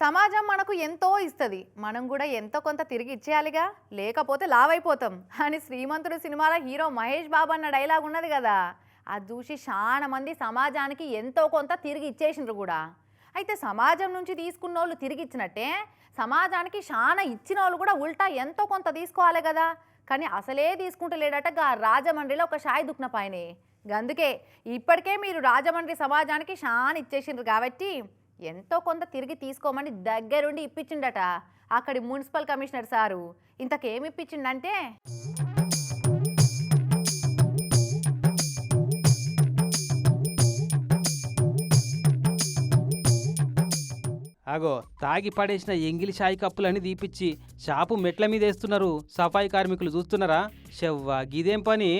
సమాజం మనకు ఎంతో ఇస్తుంది. మనం కూడా ఎంతో కొంత తిరిగి ఇచ్చేయాలిగా? లేకపోతే లావైపోతాం. అని శ్రీమంతుడు సినిమాలో హీరో మహేష్ బాబు అన్న డైలాగ్ ఉన్నది కదా? అది చూసి చాలా మంది సమాజానికి ఎంతో కొంత తిరిగి ఇచ్చేసిండ్రు కూడా. అయితే సమాజం నుంచి తీసుకున్న వాళ్ళు తిరిగి ఇచ్చినట్టే సమాజానికి చాలా ఇచ్చిన వాళ్ళు కూడా ఉల్టా ఎంతో కొంత తీసుకోవాలి కదా? కానీ అసలే తీసుకుంటలేడట గా రాజమండ్రిలో ఒక షాయి దుక్న పైనే అందుకే ఇప్పటికే మీరు రాజమండ్రి సమాజానికి షాన్ ఇచ్చేసిండ్రు కాబట్టి ఎంతో కొంత తిరిగి తీసుకోమని దగ్గరుండి ఇప్పించిండట అక్కడి మున్సిపల్ కమిషనర్ సారు. ఇంతకేమి ఇప్పించిండంటే అగో తాగి పడేసిన ఎంగిలి షాయి కప్పులని తీపిచ్చి షాపు మెట్ల మీద వేస్తున్నారు సఫాయి కార్మికులు చూస్తున్నారా? షవ్వా గిదేం పని?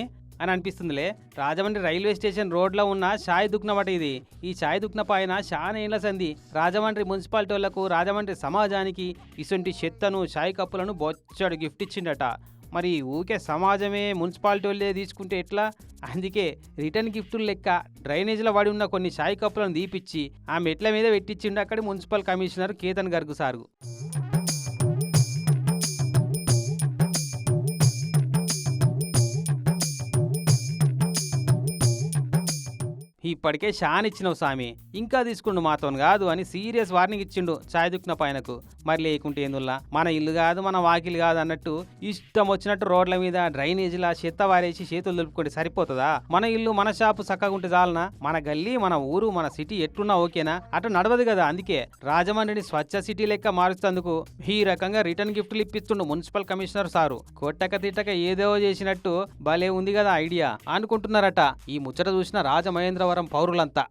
అని అనిపిస్తుందిలే. రాజమండ్రి రైల్వే స్టేషన్ రోడ్లో ఉన్న షాయి దుక్నమట ఇది. ఈ షాయి దుక్న పైన చాలా సంధి. రాజమండ్రి మున్సిపాలిటీ వాళ్ళకు రాజమండ్రి సమాజానికి ఇటువంటి చెత్తను షాయి కప్పులను బొచ్చడు గిఫ్ట్ ఇచ్చిండట. మరి ఊకే సమాజమే మున్సిపాలిటీ వాళ్ళే తీసుకుంటే ఎట్లా? అందుకే రిటర్న్ గిఫ్టులు లెక్క డ్రైనేజీలో పడి ఉన్న కొన్ని షాయి కప్పులను తీపిచ్చి ఆ మెట్ల మీద పెట్టించిండు అక్కడి municipal commissioner Ketan Garg sir. ఇప్పటికే షాన్ ఇచ్చినావు సామి. ఇంకా తీసుకుండు మాతోని కాదు అని సీరియస్ వార్నింగ్ ఇచ్చిండు ఛాయ్ దుక్కిన పైనకు. మరి లేకుంటే ఏందుల్లా మన ఇల్లు కాదు మన వాకిలు కాదు అన్నట్టు ఇష్టం వచ్చినట్టు రోడ్ల మీద డ్రైనేజీలా చెత్త వారేసి చేతులు దులుపుకోండి సరిపోతుందా? మన ఇల్లు మన షాపు చక్కగుంటే చాలనా? మన గల్లీ మన ఊరు మన సిటీ ఎట్లున్నా ఓకేనా? అటు నడవదు కదా అందుకే. రాజమండ్రిని స్వచ్ఛ సిటీ లెక్క మారుస్తందుకు ఈ రకంగా రిటర్న్ గిఫ్ట్లు ఇప్పిస్తుండు మున్సిపల్ కమిషనర్ సారు. కొట్టక తిట్టక ఏదో చేసినట్టు భలే ఉంది కదా ఐడియా అనుకుంటున్నారట. ఈ ముచ్చట చూసిన రాజమహేంద్రవరం పౌరులంతా.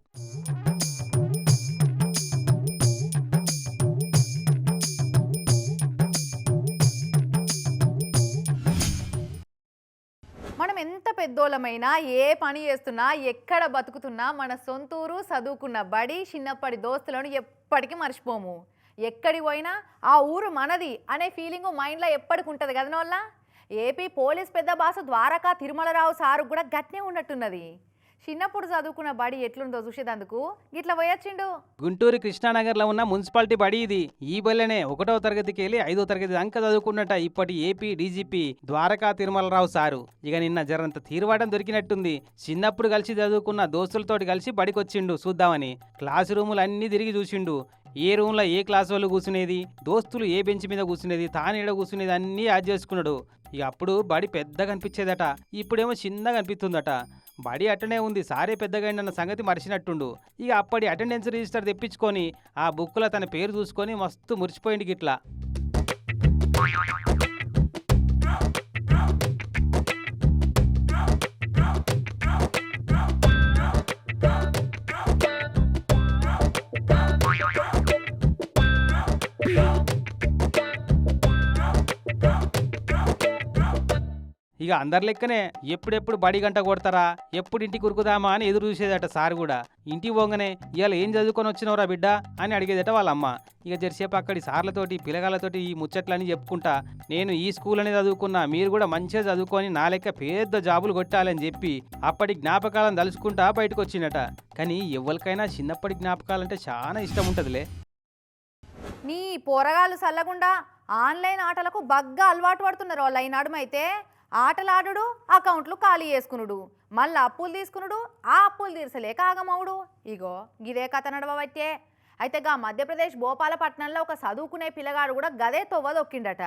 మనం ఎంత పెద్దోళ్ళమైనా ఏ పని చేస్తున్నా ఎక్కడ బతుకుతున్నా మన సొంతూరు చదువుకున్న బడి చిన్నప్పటి దోస్తులను ఎప్పటికీ మర్చిపోము. ఎక్కడికి పోయినా ఆ ఊరు మనది అనే ఫీలింగ్ మైండ్లో ఎప్పటికి ఉంటుంది కదనోళ్ళ? ఏపీ పోలీస్ పెద్ద బాసు ద్వారకా తిరుమలరావు సారు కూడా గట్నే ఉన్నట్టున్నది. చిన్నప్పుడు చదువుకున్న బడి ఎట్లుందో చూసేదందుకు. గిట్లా పోయొచ్చిండు. గుంటూరు కృష్ణానగర్లో ఉన్న మున్సిపాలిటీ బడి ఇది. ఈ బల్లెనే ఒకటో తరగతికి వెళ్ళి ఐదో తరగతి దాకా చదువుకున్నట ఇప్పటి AP DGP Dwaraka Tirumala Rao sir. ఇక నిన్న జరంత తీరువాటం దొరికినట్టుంది. చిన్నప్పుడు కలిసి చదువుకున్న దోస్తులతోటి కలిసి బడికొచ్చిండు చూద్దామని. క్లాస్ రూములు అన్నీ తిరిగి చూసిండు. ఏ రూమ్లో ఏ క్లాస్ వాళ్ళు కూర్చునేది? దోస్తులు ఏ బెంచ్ మీద కూర్చునేది? తానేడ కూర్చునేది అన్నీ యాడ్ చేసుకున్నాడు. ఇక అప్పుడు బడి పెద్దగా అనిపించేదట. ఇప్పుడేమో చిన్నగా అనిపిస్తుందట. బడి అట్టనే ఉంది. సారే పెద్దగా అన్న సంగతి మరిచినట్టుండు. ఇక అప్పటి అటెండెన్స్ రిజిస్టర్ తెప్పించుకొని ఆ బుక్లో తన పేరు చూసుకొని మస్తు మురిచిపోయింది గిట్లా. ఇక అందరి లెక్కనే ఎప్పుడెప్పుడు బడి గంట కొడతారా? ఎప్పుడు ఇంటికి ఉరుకుదామా అని ఎదురు చూసేదట సార్ కూడా. ఇంటికి పోగానే ఇవాళ ఏం చదువుకొని వచ్చినవరా బిడ్డ అని అడిగేదట వాళ్ళ అమ్మ ఇక జరిసేపు అక్కడి సార్లతోటి పిల్లగాళ్ళతోటి ఈ ముచ్చట్లని చెప్పుకుంటా నేను ఈ స్కూల్ అనేది చదువుకున్నా మీరు కూడా మంచిగా చదువుకొని నా లెక్క పెద్ద జాబులు కొట్టాలని చెప్పి అప్పటి జ్ఞాపకాలను తలుచుకుంటా బయటకు వచ్చిండట కానీ ఎవరికైనా చిన్నప్పటి జ్ఞాపకాలంటే చాలా ఇష్టం ఉంటుందిలే. నీ పోరగాళ్ళు చల్లకుండా ఆన్లైన్ ఆటలకు బగ్గా అలవాటు పడుతున్నారు వాళ్ళు అయినాడమైతే ఆటలాడుడు అకౌంట్లు ఖాళీ చేసుకునుడు. మళ్ళీ అప్పులు తీసుకునుడు ఆ అప్పులు తీర్చలేక ఆగమవుడు. ఇగో గిదే కథ నడవబట్టే. అయితే గా మధ్యప్రదేశ్ భోపాలపట్నంలో ఒక చదువుకునే పిల్లగాడు కూడా గదే తొవ్వదొక్కిండట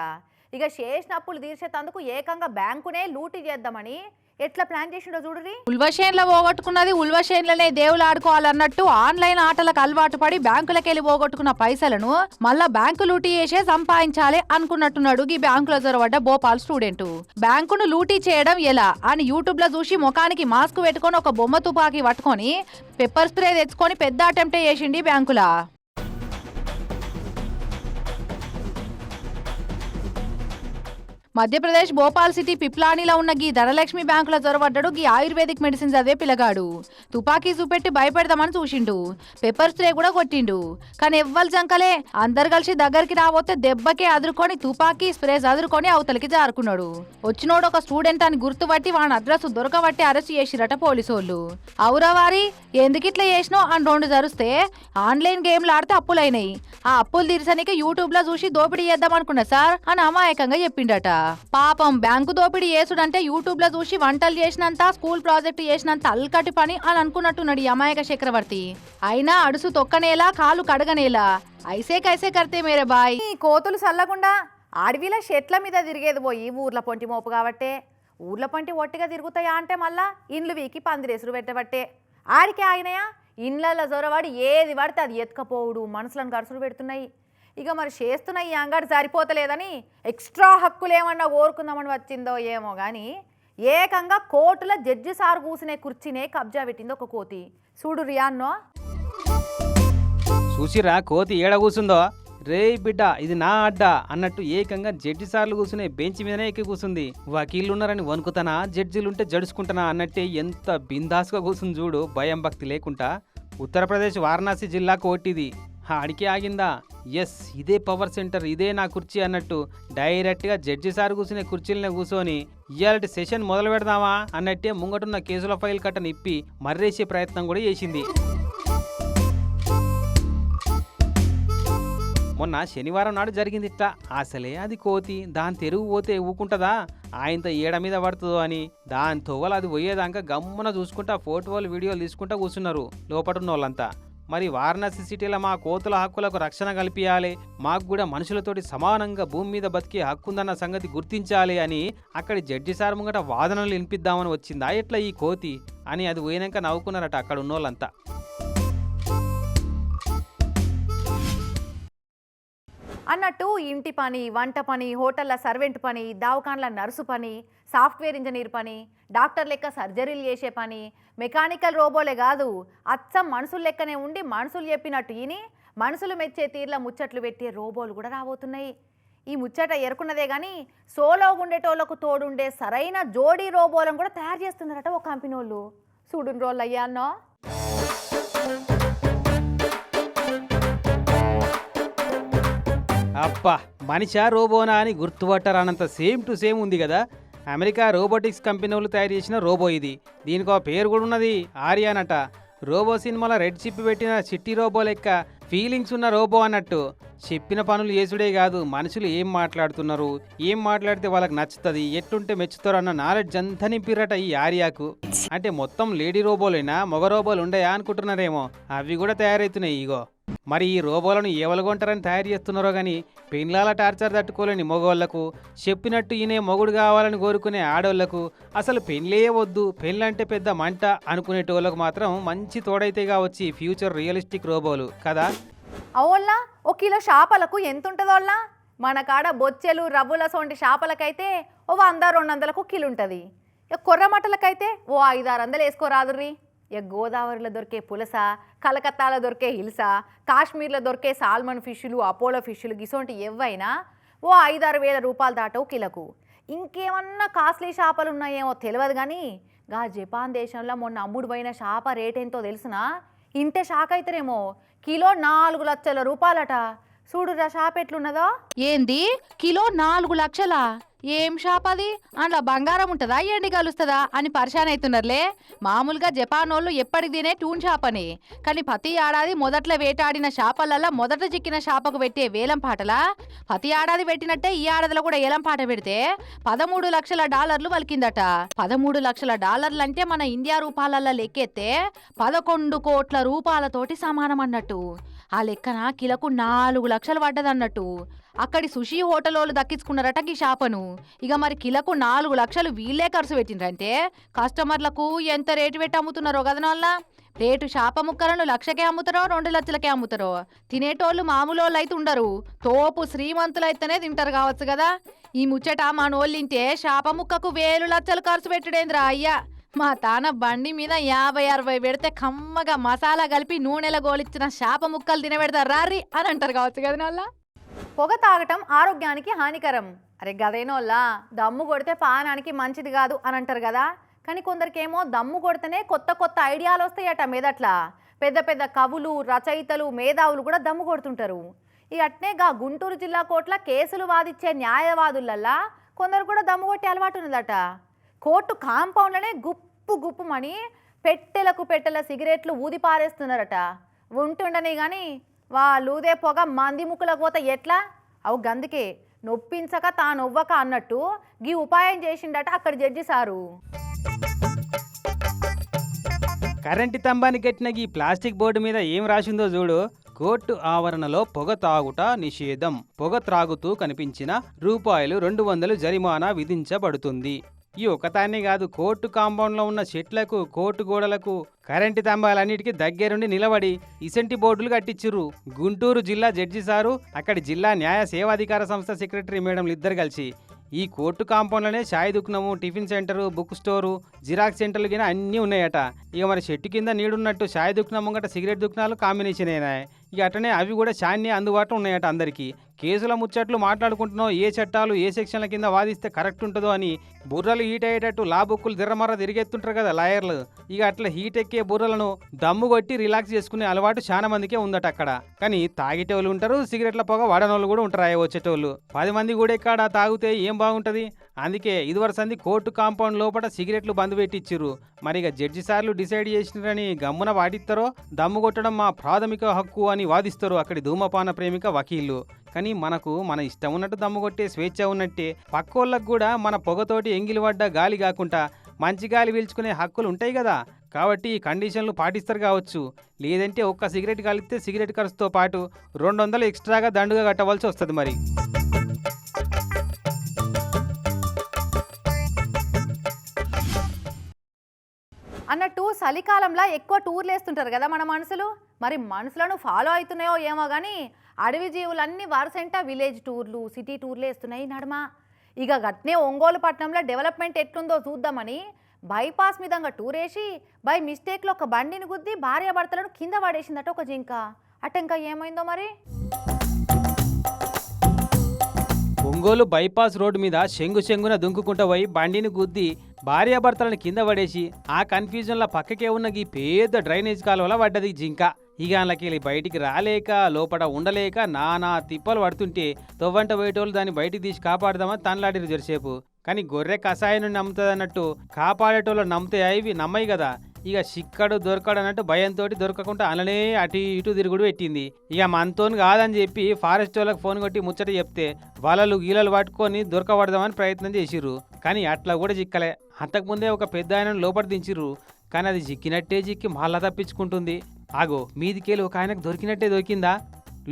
ఇక చేసిన అప్పులు తీర్చేటందుకు ఏకంగా బ్యాంకునే లూటీ చేద్దామని ఎట్లా ప్లాన్ చేసిండో చూడరి. ఉల్వశేన్ల పోగొట్టుకున్నది ఉల్వశేన్లనే దేవులు ఆడుకోవాలన్నట్టు ఆన్లైన్ ఆటలకు అలవాటు పడి బ్యాంకులకెళ్ళి పోగొట్టుకున్న పైసలను మళ్ళా బ్యాంకు లూటీ చేసే సంపాదించాలి అనుకున్నట్టున్నాడు ఈ బ్యాంకులో జొరబడ్డ భోపాల్ స్టూడెంట్. బ్యాంకును లూటీ చేయడం ఎలా అని యూట్యూబ్లో చూసి ముఖానికి మాస్క్ పెట్టుకొని ఒక బొమ్మ తుపాకీ పట్టుకొని పెప్పర్ స్ప్రే తెచ్చుకొని పెద్ద అటెంప్ట్ చేసిండి బ్యాంకులా? మధ్యప్రదేశ్ భోపాల్ సిటీ పిప్లానిలో ఉన్న గీ ధనలక్ష్మి బ్యాంకులో చొరబడ్డాడు గీ ఆయుర్వేదిక్ మెడిసిన్ చదివే పిల్లగాడు తుపాకీ చూపెట్టి భయపెడదామని చూసిండు. పెప్పర్ స్ప్రే కూడా కొట్టిండు. కానీ ఎవ్వరు జంకలే. అందరు కలిసి దగ్గరికి రాబోతే దెబ్బకే అదురుకొని తుపాకీ స్ప్రే చదురుకొని అవతలికి జారుకున్నాడు. వచ్చినోడు ఒక స్టూడెంట్ అని గుర్తుపట్టి వాని అడ్రస్ దొరకబట్టి అరెస్ట్ చేసిరట పోలీసోళ్ళు. అవురా ఎందుకిట్లా చేసినావు? అని రెండు జరుస్తే ఆన్లైన్ గేమ్లు ఆడితే అప్పులైనాయి. ఆ అప్పులు తీర్చడానికి యూట్యూబ్లో చూసి దోపిడీ చేద్దాం అనుకున్నా సార్ అని అమాయకంగా చెప్పిండట. పాపం బ్యాంకు దోపిడీ చేసుడంటే యూట్యూబ్లో చూసి వంటలు చేసినంత స్కూల్ ప్రాజెక్ట్ చేసినంత అల్కటి పని అని అనుకున్నట్టున్నాడు ఈ అమాయక చక్రవర్తి. అయినా అడుసు తొక్కనేలా కాలు కడగనేలా. ఐసే కైసే కర్తే మేరే బాయ్. ఈ కోతులు చల్లకుండా అడవిలో చెట్ల మీద తిరిగేది పోయి ఊర్ల పొంటి మోపు కాబట్టే. ఊర్ల పొంటి ఒట్టిగా తిరుగుతాయా అంటే మళ్ళా ఇండ్లు వీకి పందిరేసులు పెట్టబట్టే. ఆడికి ఆగినాయా ఇండ్లలో జొరవాడు ఏది పడితే అది ఎత్తుకపోవుడు మనసులను గరుసులు పెడుతున్నాయి. ఇక మరి చేస్తున్న ఈ అంగడి సరిపోతలేదని ఎక్స్ట్రా హక్కులు ఏమన్నా కోరుకుందామని వచ్చిందో ఏమో కానీ ఏకంగా కోర్టుల జడ్జి సార్ కూసినే కుర్చీనే కబ్జా పెట్టింది ఒక కోతి. చూడు రియాన్నో. చూసిరా కోతి ఏడ కూసుందో? రే బిడ్డ ఇది నా అడ్డా అన్నట్టు ఏకంగా జడ్జి సార్లు కూర్చునే బెంచ్ మీదనే ఎక్కి కూసుంది. వకీళ్ళు ఉన్నారని వణుకుతానా? జడ్జీలుంటే జడుచుకుంటానా అన్నట్టే ఎంత బిందాస్గా కూసుంది చూడు భయం భక్తి లేకుండా. ఉత్తరప్రదేశ్ వారణాసి జిల్లాకు ఓటిది ఆడికి ఆగిందా? ఎస్ ఇదే పవర్ సెంటర్ ఇదే నా కుర్చీ అన్నట్టు డైరెక్ట్గా జడ్జి సార్ కూర్చునే కుర్చీలనే కూర్చొని ఇయాలటి సెషన్ మొదలు పెడదామా అన్నట్టే ముంగటున్న కేసుల ఫైల్ కట్టను ఇప్పి మర్రేసే ప్రయత్నం కూడా చేసింది. మొన్న శనివారం నాడు జరిగింది ఇట్ట అసలే అది కోతి. దాని తెరుగు పోతే ఊకుంటుందా? ఆయనతో ఏడ మీద పడుతుందో అని. దాని తొవ్వలు అది పోయేదాకా గమ్మున చూసుకుంటా ఫోటోలు వీడియోలు తీసుకుంటా కూర్చున్నారు లోపటున్న వాళ్ళంతా మరి వారణాసి సిటీలో మా కోతుల హక్కులకు రక్షణ కల్పించాలి మాకు కూడా మనుషులతోటి సమానంగా భూమి మీద బతికే హక్కుందన్న సంగతి గుర్తించాలి అని అక్కడి జడ్జి సార్ ముంగట వాదనలు వినిపిద్దామని వచ్చిందా? ఎట్లా ఈ కోతి? అని అది పోయినాక నవ్వుకున్నారట అక్కడ ఉన్నోళ్ళంతా. అన్నట్టు ఇంటి పని వంట పని హోటళ్ళ సర్వెంట్ పని దావకాన్ల నర్సు పని సాఫ్ట్వేర్ ఇంజనీర్ పని డాక్టర్ లెక్క సర్జరీలు చేసే పని మెకానికల్ రోబోలే కాదు అచ్చం మనుషులు లెక్కనే ఉండి మనుషులు చెప్పినట్టు ఇని మనుషులు మెచ్చే తీర్ల ముచ్చట్లు పెట్టే రోబోలు కూడా రాబోతున్నాయి. ఈ ముచ్చట ఎరుకున్నదే కానీ సోలో ఉండేటోళ్ళకు తోడుండే సరైన జోడీ రోబోలను కూడా తయారు చేస్తున్నారట ఒక కంపెనీ వాళ్ళు చూడు రోళ్ళు అయ్యాన్నో అబ్బా మనిషా రోబోనా అని గుర్తుపట్టరానంత సేమ్ టు సేమ్ ఉంది కదా. అమెరికా రోబోటిక్స్ కంపెనీ వాళ్ళు తయారు చేసిన రోబో ఇది. దీనికి ఒక పేరు కూడా ఉన్నది. ఆర్యానట రోబో సినిమాలో రెడ్ చిప్ పెట్టిన చిట్టి రోబో లెక్క ఫీలింగ్స్ ఉన్న రోబో అన్నట్టు. చెప్పిన పనులు చేసుడే కాదు మనుషులు ఏం మాట్లాడుతున్నారు? ఏం మాట్లాడితే వాళ్ళకి నచ్చుతుంది? ఎట్టుంటే మెచ్చుతారు అన్న నాలెడ్జ్ అంతా నింపిరట ఈ ఆర్యాకు. అంటే మొత్తం లేడీ రోబోలైనా? మగ రోబోలు ఉండయా అనుకుంటున్నారేమో. అవి కూడా తయారవుతున్నాయి ఇగో. మరి ఈ రోబోలను ఎవలుగొంటారని తయారు చేస్తున్నారో కానీ పెండ్లాల టార్చర్ తట్టుకోలేని మగవాళ్ళకు చెప్పినట్టు ఈయనే మొగుడు కావాలని కోరుకునే ఆడోళ్ళకు అసలు పెళ్ళే వద్దు పెళ్ళంటే పెద్ద మంట అనుకునేటోళ్ళకు మాత్రం మంచి తోడైతేగా వచ్చి ఫ్యూచర్ రియలిస్టిక్ రోబోలు కదా? అవుల్లా ఓ కిలో చేపలకు ఎంత ఉంటుందోళ్ళ మన కాడ బొచ్చెలు రవ్వుల సొంటి చేపలకైతే ఓ వంద రెండు వందలకు కిలో ఉంటుంది. ఇక కొర్రమటలకైతే ఓ ఐదు ఆరు వందలు వేసుకోరాదుర్రీ. ఇక గోదావరిలో దొరికే పులస కలకత్తాలో దొరికే హిల్స కాశ్మీర్లో దొరికే సాల్మన్ ఫిష్లు అపోలో ఫిష్లు గిసొంటి ఎవైనా ఓ ఐదారు వేల రూపాయలు దాటవు కిలకు. ఇంకేమన్నా కాస్ట్లీ చేపలు ఉన్నాయేమో తెలియదు కానీ గా జపాన్ దేశంలో మొన్న అమ్ముడు పోయిన చేప రేట్ ఎంతో తెలుసునా? ఇంటే షాక్ అవుతారేమో కిలో నాలుగు లక్షల రూపాయలట. చూడురా షాప్ ఎట్లున్నదో ఏంది? కిలో నాలుగు లక్షలా? ఏం షాప్ అది? అందులో బంగారం ఉంటుందా? ఎండి కలుస్తుందా? అని పరిశాన్ అవుతున్నారులే. మామూలుగా జపానోళ్ళు ఎప్పటికి తినే టూన్ షాప్ అని. కానీ ప్రతి ఏడాది మొదట్లో వేటాడిన షాపలల్లా మొదట చిక్కిన షాపకు పెట్టే వేలం పాటలా? ప్రతి ఏడాది పెట్టినట్టే ఈ ఏడాదిలో కూడా ఏలం పాట పెడితే పదమూడు లక్షల డాలర్లు వలికిందట పదమూడు లక్షల డాలర్లు అంటే మన ఇండియా రూపాలల్లో లెక్కెత్తే పదకొండు కోట్ల రూపాయలతోటి సమానం అన్నట్టు ఆ లెక్కన కిలకు నాలుగు లక్షలు పడ్డదన్నట్టు. అక్కడి సుషి హోటల్ వాళ్ళు దక్కించుకున్నారట ఈ షాపను. ఇక మరి కిలకు నాలుగు లక్షలు వీళ్ళే ఖర్చు పెట్టిండ్రంటే కస్టమర్లకు ఎంత రేటు పెట్టి అమ్ముతున్నారో కదా రేటు షాప ముక్కలను లక్షకే అమ్ముతారో రెండు లక్షలకే అమ్ముతారో? తినేటోళ్ళు మామూలు వాళ్ళు అయితే ఉండరు. తోపు శ్రీమంతులు అయితేనే తింటారు కావచ్చు కదా? ఈ ముచ్చట మనోళ్ళింటే షాప ముక్కకు వేలు లక్షలు ఖర్చు పెట్టుడేంద్రా అయ్యా? మా తాన బండి మీద యాభై అరవై పెడితే కమ్మగా మసాలా కలిపి నూనెల గోలిచ్చిన షాప ముక్కలు తినబెడతారు రారి అని అంటారు కావచ్చు కదా వాళ్ళ పొగ తాగటం ఆరోగ్యానికి హానికరం. అరే గదేనోలా దమ్ము కొడితే పానానికి మంచిది కాదు అని అంటారు కదా. కానీ కొందరికేమో దమ్ము కొడితేనే కొత్త కొత్త ఐడియాలు వస్తాయట మీదట్లా. పెద్ద పెద్ద కవులు రచయితలు మేధావులు కూడా దమ్ము కొడుతుంటారు. ఇక అట్నే గా గుంటూరు జిల్లా కోట్ల కేసులు వాదిచ్చే న్యాయవాదులల్లా కొందరు కూడా దమ్ము కొట్టే అలవాటు ఉన్నదట. కోర్టు కాంపౌండ్లోనే గుప్పు గుప్పుమని పెట్టెలకు పెట్టెల సిగరెట్లు ఊది పారేస్తున్నారట ఉంటుండని కానీ వాళ్ళూదే పొగ మంది ముక్కులకు పోతే ఎట్లా? అవు గందుకే నొప్పించక తానొవ్వక అన్నట్టు గీ ఉపాయం చేసిండట అక్కడ జడ్జి సారు. కరెంటు స్తంభాన్ని కట్టిన ఈ ప్లాస్టిక్ బోర్డు మీద ఏం రాసిందో చూడు. కోర్టు ఆవరణలో పొగ తాగుట నిషేధం. పొగ త్రాగుతూ కనిపించిన రూపాయలు రెండు వందలు జరిమానా విధించబడుతుంది. ఈ ఒకతాన్ని కాదు కోర్టు కాంపౌండ్లో ఉన్న చెట్లకు కోర్టు గోడలకు కరెంటు స్తంభాలన్నిటికీ దగ్గరుండి నిలబడి ఇసంటి బోర్డులు కట్టించిర్రు. గుంటూరు జిల్లా జడ్జి సారు అక్కడి జిల్లా న్యాయ సేవాధికార సంస్థ సెక్రటరీ మేడంలు ఇద్దరు కలిసి. ఈ కోర్టు కాంపౌండ్లోనే చాయ్ దుకుణము tiffin centre book store xerox సెంటర్లు గిన అన్నీ ఉన్నాయట. ఇక మరి చెట్టు కింద నీడున్నట్టు చాయ్ దుకుణం ముంగట సిగరెట్ దుకుణాలు కాంబినేషన్ అయినాయి ఇక అట్లనే అవి కూడా చాన్ని అందుబాటులో ఉన్నాయట అందరికీ. కేసుల ముచ్చట్లు మాట్లాడుకుంటున్నాం ఏ చట్టాలు ఏ సెక్షన్ల కింద వాదిస్తే కరెక్ట్ ఉంటుందో అని బుర్రలు హీట్ అయ్యేటట్టు లా బుక్కులు దిర్రమర్ర తిరిగెత్తుంటారు కదా లాయర్లు. ఇక అట్లా హీట్ ఎక్కే బుర్రలను దమ్ము కొట్టి రిలాక్స్ చేసుకునే అలవాటు చాలా మందికే ఉందట అక్కడ. కానీ తాగేటోళ్ళు ఉంటారు సిగరెట్ల పొగ వాడనోళ్ళు కూడా ఉంటారు వచ్చేటోళ్ళు. పది మంది కూడా ఎక్కడ తాగితే ఏం బాగుంటుంది? అందుకే ఇదివరసంది కోర్టు కాంపౌండ్ లోపల సిగరెట్లు బంద్ పెట్టిచ్చిర్రు. మరి ఇక జడ్జి సార్లు డిసైడ్ చేసినారని గమ్మున వాటిస్తారో దమ్ము కొట్టడం మా ప్రాథమిక హక్కు అని వాదిస్తారు అక్కడి ధూమపాన ప్రేమిక వకీళ్ళు కానీ మనకు మన ఇష్టం ఉన్నట్టు దమ్ము కొట్టే స్వేచ్ఛ ఉన్నట్టే. పక్కోళ్ళకు కూడా మన పొగతోటి ఎంగిలి పడ్డ గాలి కాకుండా మంచి గాలి పీల్చుకునే హక్కులు ఉంటాయి కదా. కాబట్టి ఈ కండిషన్లు పాటిస్తారు కావచ్చు. లేదంటే ఒక్క సిగరెట్ కలిస్తే సిగరెట్ ఖర్చుతో పాటు రెండు వందలు ఎక్స్ట్రాగా దండుగా కట్టవలసి వస్తుంది మరి. చలికాలంలో ఎక్కువ టూర్లు వేస్తుంటారు కదా మన మనుషులు. మరి మనుషులను ఫాలో అవుతున్నాయో ఏమో కానీ అడవి జీవులన్నీ వరుసంట విలేజ్ టూర్లు సిటీ టూర్లు వేస్తున్నాయి ఈ నడుమ. ఇక గట్నే ఒంగోలు పట్టణంలో డెవలప్మెంట్ ఎట్లుందో చూద్దామని బైపాస్ మీదంగా టూర్ వేసి బై మిస్టేక్లో ఒక బండిని గుద్ది భార్యాభర్తలను కింద పడేసిందట ఒక జింక. అట్ట ఇంకా ఏమైందో మరి? ఒంగోలు బైపాస్ రోడ్డు మీద శంగు చెంగున దుంకుకుంటూ పోయి బండిని గుద్ది భార్యాభర్తలను కింద పడేసి ఆ కన్ఫ్యూజన్లో పక్కకే ఉన్న ఈ పెద్ద డ్రైనేజ్ కాలువలో పడ్డది జింక. ఇక అందులోకి బయటికి రాలేక లోపల ఉండలేక నానా తిప్పలు పడుతుంటే తొవ్వంట పోయేటోళ్ళు దాన్ని బయటికి తీసి కాపాడదామని తనలాడిరు జరిసేపు. కానీ గొర్రె కషాయం నమ్ముతుంది అన్నట్టు కాపాడేటోళ్ళు నమ్ముతాయి ఇవి నమ్మయి కదా. ఇక చిక్కడు దొరకడు అన్నట్టు భయంతో దొరకకుండా అలానే అటు ఇటు తిరుగుడు పెట్టింది. ఇక మనతోని కాదని చెప్పి ఫారెస్ట్ వాళ్ళకి ఫోన్ కొట్టి ముచ్చట చెప్తే వలలు గీలలు పట్టుకొని దొరకబడదామని ప్రయత్నం చేసిర్రు. కానీ అట్లా కూడా చిక్కలే. అంతకుముందే ఒక పెద్ద ఆయనను లోపల దించిర్రు కానీ అది చిక్కినట్టే చిక్కి మళ్ళా తప్పించుకుంటుంది. ఆగో మీదికేలు ఒక ఆయనకు దొరికినట్టే దొరికిందా?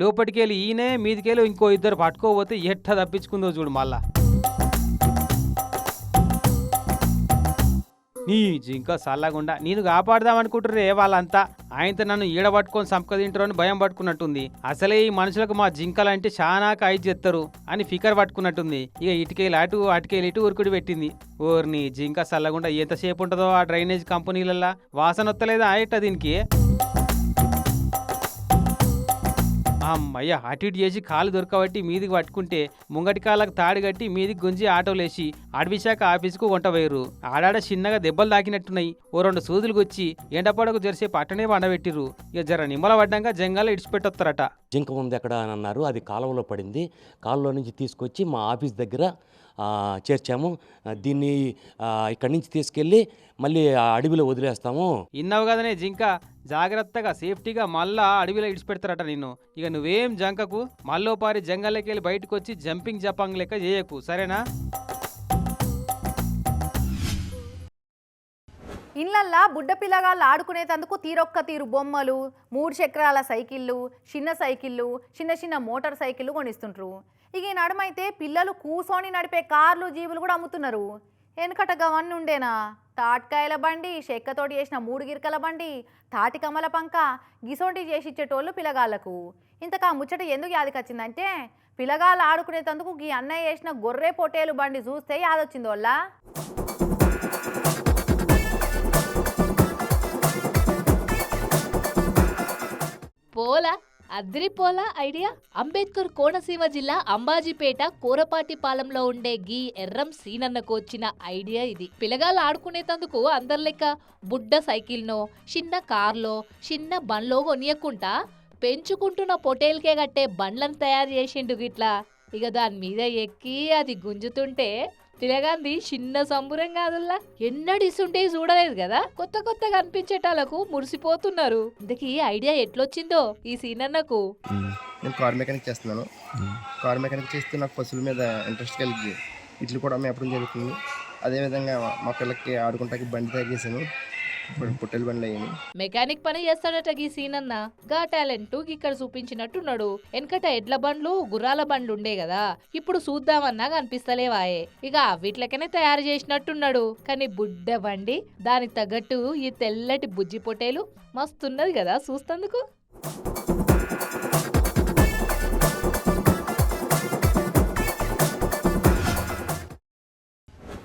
లోపటికెళ్ళి ఈయనే మీదికెళ్ళి ఇంకో ఇద్దరు పట్టుకోపోతే ఎట్ట తప్పించుకుందో చూడు మళ్ళా. నీ జింక చల్లగుండా నేను కాపాడదామనుకుంటుర్రే వాళ్ళంతా. ఆయనతో నన్ను ఈడ పట్టుకొని సంపక తింటారు అని భయం పట్టుకున్నట్టుంది. అసలే ఈ మనుషులకు మా జింకలంటే చాలా కాయి చేస్తారు అని ఫికర్ పట్టుకున్నట్టుంది. ఇక ఇటుకేలు అటు అటుకేలు ఇటు ఉరుకుడు పెట్టింది. ఓర్ని జింక చల్లగుండా ఎంతసేపు ఉంటుందో ఆ డ్రైనేజ్ కంపెనీలల్లా. వాసన వస్తలేదా ఆయట దీనికి? అమ్మయ్య అటు ఇటు చేసి కాలు దొరకబట్టి మీదికి పట్టుకుంటే ముంగటి కాళ్ళకు తాడు కట్టి మీదికి గుంజి ఆటోలేసి అడవి శాఖ ఆఫీసుకు వంట వేయరు ఆడాడ చిన్నగా దెబ్బలు తాకినట్టున్నాయి. ఓ రెండు సూదులు గుచ్చి ఎండపడకు జరిసే పట్టనే వండబెట్టిరు ఇక జర నిమ్మల పడ్డాక జంగాలు ఇడిచిపెట్టొస్తారట జింక ఉంది ఎక్కడ అని అన్నారు. అది కాలువలో పడింది. కాలువలో నుంచి తీసుకొచ్చి మా ఆఫీస్ దగ్గర చేర్చాము. ఆ, దీన్ని ఇక్కడి నుంచి తీసుకెళ్ళి మళ్ళీ ఆ అడవిలో వదిలేస్తాము. ఇన్నావు కదనే జింక. జాగ్రత్తగా సేఫ్టీగా మళ్ళా అడవిలో ఇడిచిపెడతారట నిన్ను. ఇక నువ్వేం జంకకు మళ్ళోపారి జంగల్లోకి వెళ్ళి బయటకు వచ్చి జంపింగ్ జపాంగ్ లెక్క చేయకు. సరేనా? ఇళ్ళల్లా బుడ్డ పిల్లగాళ్ళు ఆడుకునేటందుకు తీరొక్క తీరు బొమ్మలు మూడు చక్రాల సైకిళ్ళు చిన్న సైకిళ్ళు చిన్న చిన్న మోటార్ సైకిళ్ళు కొనిస్తుంటారు ఇక ఈ నడుమైతే పిల్లలు కూసోని నడిపే కార్లు జీబులు కూడా అమ్ముతున్నారు. వెనకట గవన్నీ ఉండేనా? తాటికాయల బండి చెక్కతోటి చేసిన మూడు గిరికల బండి తాటి కమల పంక గిసోటి చేసి ఇచ్చేటోళ్ళు పిల్లగాళ్ళకు. ఇంతకా ముచ్చట ఎందుకు యాదికొచ్చిందంటే పిల్లగాళ్ళు ఆడుకునేటందుకు ఈ అన్నయ్య చేసిన గొర్రె పొట్టేలు బండి చూస్తే యాదొచ్చింది వాళ్ళ. పోలా? అద్రిపోలా ఐడియా? అంబేద్కర్ కోనసీమ జిల్లా అంబాజీపేట కోరపాటిపాలెంలో ఉండే గీ ఎర్రం సీనన్నకు వచ్చిన ఐడియా ఇది. పిల్లగాళ్ళు ఆడుకునేటందుకు అందరి లెక్క బుడ్డ సైకిల్నో చిన్న కార్లో చిన్న బండ్లో కొనియకుండా పెంచుకుంటున్న పొటేల్కే కట్టే బండ్లను తయారు చేసిండు గిట్లా. ఇక దాని మీద ఎక్కి అది గుంజుతుంటే పిలగాంది చిన్న సంబురం కాదుల్లా. ఎన్నడిస్తుంటే చూడలేదు కదా? కొత్త కొత్తగా అనిపించేటాలకు మురిసిపోతున్నారు. ఇంతకీ ఈ ఐడియా ఎట్లొచ్చిందో ఈ సీనన్నకు? నేను కార్ మెకానిక్ చేస్తున్నాను. కార్ మెకానిక్ చేస్తూ నాకు పశువుల మీద ఇంట్రెస్ట్ కలిగి ఇట్లు కూడా మేపడం జరుగుతుంది. అదేవిధంగా మా పిల్లకి ఆడుకుంటాకి బండి తయారు చేశాను ఇప్పుడు పొట్టెల బండ్లు అయ్యాయి. మెకానిక్ పని చేస్తాడట గీ సీనన్న. గా టాలెంట్ ఇక్కడ చూపించినట్టున్నాడు. వెనకట ఎడ్ల బండ్లు గుర్రాల బండ్లు ఉండే కదా ఇప్పుడు చూద్దామన్నా కనిపిస్తలేవాయే. ఇక వీటిలకనే తయారు చేసినట్టున్నాడు. కానీ బుడ్డ బండి దానికి తగ్గట్టు ఈ తెల్లటి బుజ్జి పొట్టేలు మస్తున్నది కదా చూస్తందుకు.